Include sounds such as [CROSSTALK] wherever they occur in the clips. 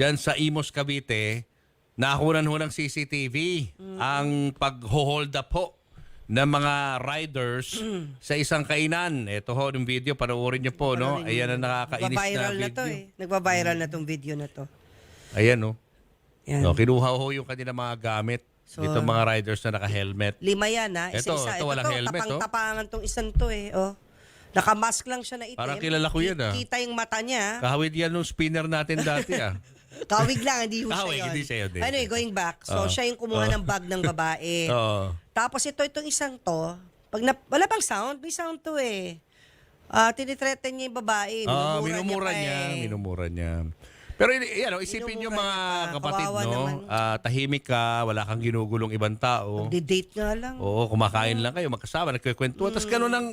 dyan sa Imos, Cavite, nakunan ho ng CCTV ang pag-hold up ho ng mga riders sa isang kainan. Ito ho, yung video, panoorin niyo po, no? Ayan ang nakakainis na Nagba-viral na, video. to eh. Nagba-viral na tong video na to. Ayan, no? Yan. No, kinuha ho yung kanilang mga gamit. So- Dito mga riders na naka-helmet. Lima yan ha. Ito, Isa-isa. ito walang to, helmet, oh. Tapang-tapangan tong isang to eh. Oh. Nakamask lang siya na itim. Parang kilala ko yan, ah. Kita yung mata niya. Kahawid yan nung spinner natin dati, ah. [LAUGHS] Kawig lang, hindi ho siya yun. hindi siya yun. Anyway, going back. So, Oh. siya yung kumuha ng bag ng babae. Oo. [LAUGHS] Tapos ito, itong isang to, pag na, wala pang sound, may sound to eh. Ah, tinitreten niya yung babae. Ah, Minumura, minumura niya, pa eh. minumura niya. Pero yan, oh, isipin niyo Minumura mga niya pa. kapatid, Kawawa no? naman. Ah, tahimik ka, wala kang ginugulong ibang tao. Di-date nga lang. Oo, kumakain lang kayo, magkasama, nagkikwentuhan. Tapos ganun ang,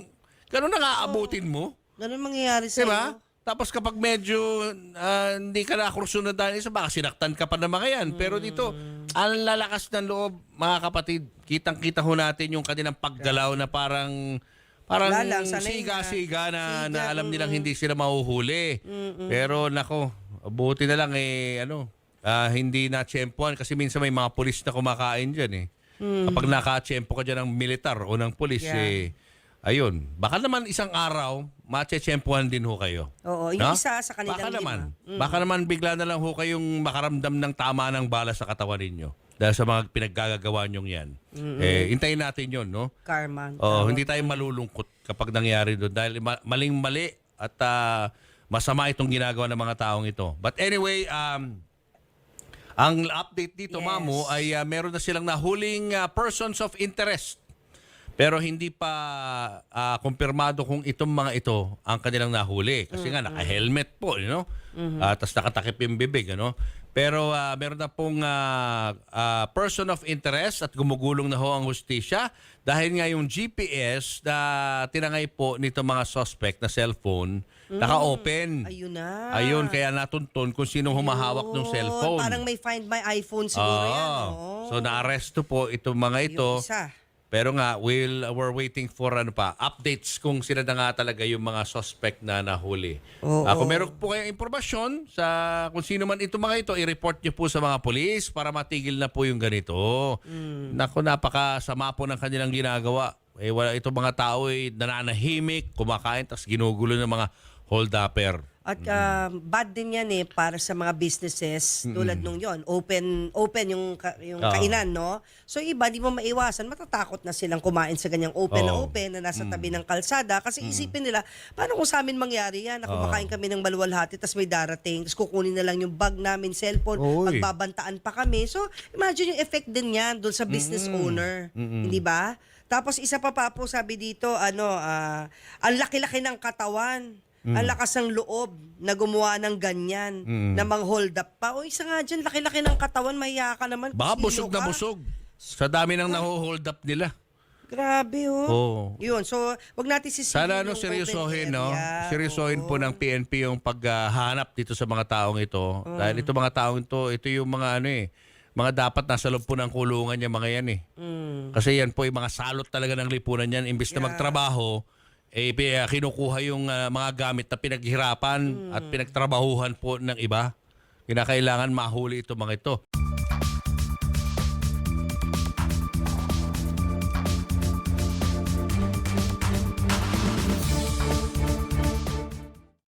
ganun ang aabutin mo. Ganun mangyayari sa Diba? Tapos kapag medyo ah, hindi ka nakurso na dahil isa, baka sinaktan ka pa mga yan. Pero dito, ang lalakas ng loob, mga kapatid, kitang-kita ho natin yung kanilang paggalaw na parang parang na. siga-siga na, Siga, na alam nilang hindi sila mahuhuli. Pero nako, buti na lang eh, ano, ah, hindi na tsempuan kasi minsan may mga pulis na kumakain dyan eh. Kapag nakatsempo ka dyan ng militar o ng pulis Yeah. eh, ayun. Baka naman isang araw, matsetsempuan din ho kayo. Oo, yung No? isa sa kanilang Baka lima. naman. Baka naman bigla na lang ho kayong makaramdam ng tama ng bala sa katawan ninyo. Dahil sa mga pinaggagawa nyong yan. Eh, hintayin natin yon no? Karma. Oh, hindi tayo malulungkot kapag nangyari doon. Dahil ma- maling-mali at ah, masama itong ginagawa ng mga taong ito. But anyway, um, ang update dito, Yes. Mamo, ay ah, meron na silang nahuling ah, persons of interest. Pero hindi pa ah, kumpirmado kung itong mga ito ang kanilang nahuli. Kasi nga, naka-helmet po, you know? Ah, Tapos nakatakip yung bibig, ano? Pero ah, meron na pong ah, ah, person of interest at gumugulong na ho ang hustisya dahil nga yung GPS na tinangay po nito mga suspect na cellphone, naka-open. Ayun na. Ayun, kaya natuntun kung sino humahawak ng Yun, cellphone. Parang may find my iPhone siguro Oo. yan. Oh. So naaresto po itong mga ito. Isa. Pero nga, we'll, we're waiting for ano pa, updates kung sila na nga talaga yung mga suspect na nahuli. Oo. Ah, kung meron po kayong impormasyon sa kung sino man ito mga ito, i-report nyo po sa mga polis para matigil na po yung ganito. Mm. Naku, napakasama po ng kanilang ginagawa. Eh, wala, itong mga tao ay nananahimik, kumakain, tapos ginugulo ng mga hold-upper. At um, bad din yan eh para sa mga businesses tulad nung yon open open yung ka- yung Oo. kainan no? So iba di mo maiwasan matatakot na silang kumain sa ganyang open na Oo. open na nasa tabi ng kalsada. Kasi isipin nila paano kung sa amin mangyari yan? Na kumakain kami ng maluwalhati tapos may darating. Tapos kukunin na lang yung bag namin cellphone. Oy. magbabantaan pa kami. So imagine yung effect din yan doon sa business owner. Hindi ba? Tapos isa pa pa po sabi dito ano ah, ang laki-laki ng katawan ang lakas ng loob na gumawa ng ganyan, na mang hold up pa. O isa nga dyan, laki-laki ng katawan, mahiya ka naman. Baka busog na busog. Sa dami ng naho-hold up nila. Grabe oh. Oo. Yun, so wag natin sisihin Sana ano seryosohin no. Seryosohin Oo. po ng PNP yung paghahanap dito sa mga taong ito. Dahil ito mga taong ito, ito yung mga ano eh, mga dapat nasa loob po ng kulungan yung mga yan eh. Mm. Kasi yan po yung mga salot talaga ng lipunan yan. Imbis na Yeah. magtrabaho, eh ah, kinukuha yung ah, mga gamit na pinaghirapan at pinagtrabahuhan po ng iba. Kinakailangan mahuli ito mga ito.